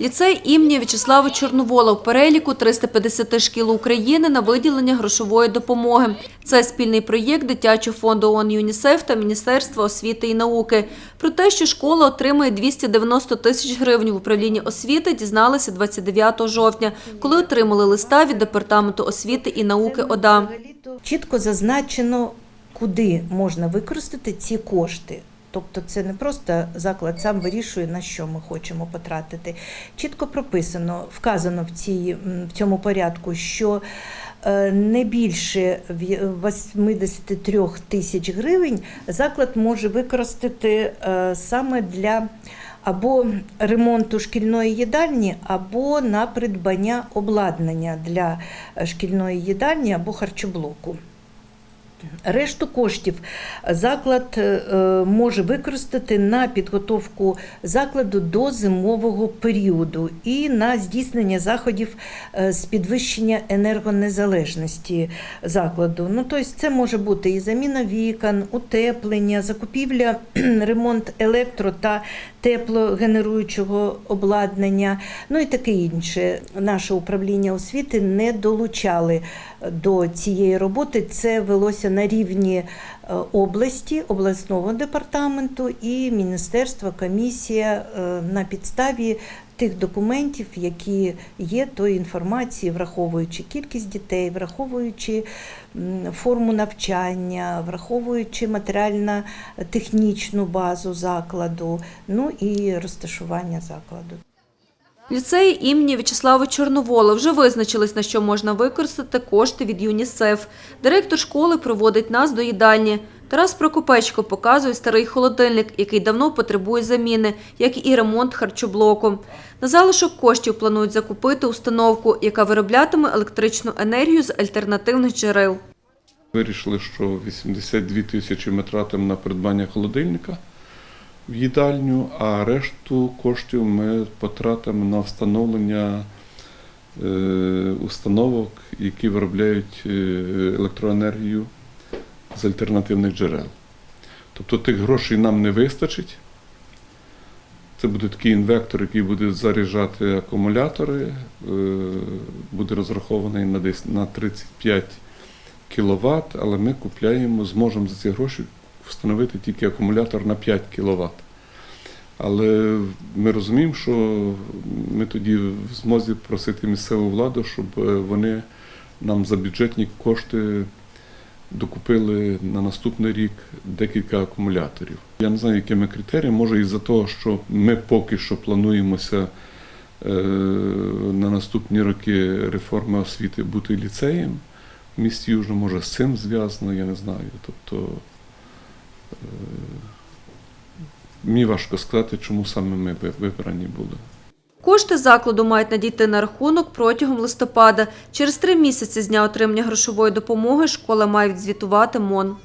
Ліцей імені В'ячеслава Чорновола в переліку 350 шкіл України на виділення грошової допомоги. Це спільний проєкт дитячого фонду ООН ЮНІСЕФ та Міністерства освіти і науки. Про те, що школа отримає 290 тисяч гривень в управлінні освіти, дізналися 29 жовтня, коли отримали листа від Департаменту освіти і науки ОДА. Чітко зазначено, куди можна використати ці кошти. Тобто це не просто заклад сам вирішує, на що ми хочемо потратити. Чітко прописано, вказано в, цій, в цьому порядку, що е, не більше ві- 83 тисяч гривень заклад може використати е, саме для або ремонту шкільної їдальні, або на придбання обладнання для е, шкільної їдальні або харчоблоку. Решту коштів заклад е, е, може використати на підготовку закладу до зимового періоду і на здійснення заходів е, з підвищення енергонезалежності закладу. Ну, тобто це може бути і заміна вікон, утеплення, закупівля, ремонт електро та теплогенеруючого обладнання, ну і таке інше. Наше управління освіти не долучали до цієї роботи. Це велося на рівні е, області, обласного департаменту і міністерства, комісія е, на підставі тих документів, які є, тої інформації, враховуючи кількість дітей, враховуючи форму навчання, враховуючи матеріально-технічну базу закладу, ну і розташування закладу. Ліцеї імені В'ячеслава Чорновола вже визначились, на що можна використати кошти від ЮНІСЕФ. Директор школи проводить нас до їдальні. Тарас Прокопечко показує старий холодильник, який давно потребує заміни, як і ремонт харчоблоку. На залишок коштів планують закупити установку, яка вироблятиме електричну енергію з альтернативних джерел. Вирішили, що 82 тисячі ми тратимо на придбання холодильника в їдальню, а решту коштів ми потратимо на встановлення е, установок, які виробляють е, електроенергію з альтернативних джерел. Тобто тих грошей нам не вистачить. Це буде такий інвектор, який буде заряджати акумулятори, е, буде розрахований на десь на 35 кВт, але ми купляємо, зможемо за ці гроші встановити тільки акумулятор на 5 кВт. Але ми розуміємо, що ми тоді в змозі просити місцеву владу, щоб е, вони нам за бюджетні кошти докупили на наступний рік декілька акумуляторів. Я не знаю, якими критеріями, може із-за того, що ми поки що плануємося е, на наступні роки реформи освіти бути ліцеєм в місті Южно, може з цим зв'язано, я не знаю. Тобто мені важко сказати, чому саме ми ви- вибрані були. Кошти закладу мають надійти на рахунок протягом листопада. Через три місяці з дня отримання грошової допомоги школа має відзвітувати МОН.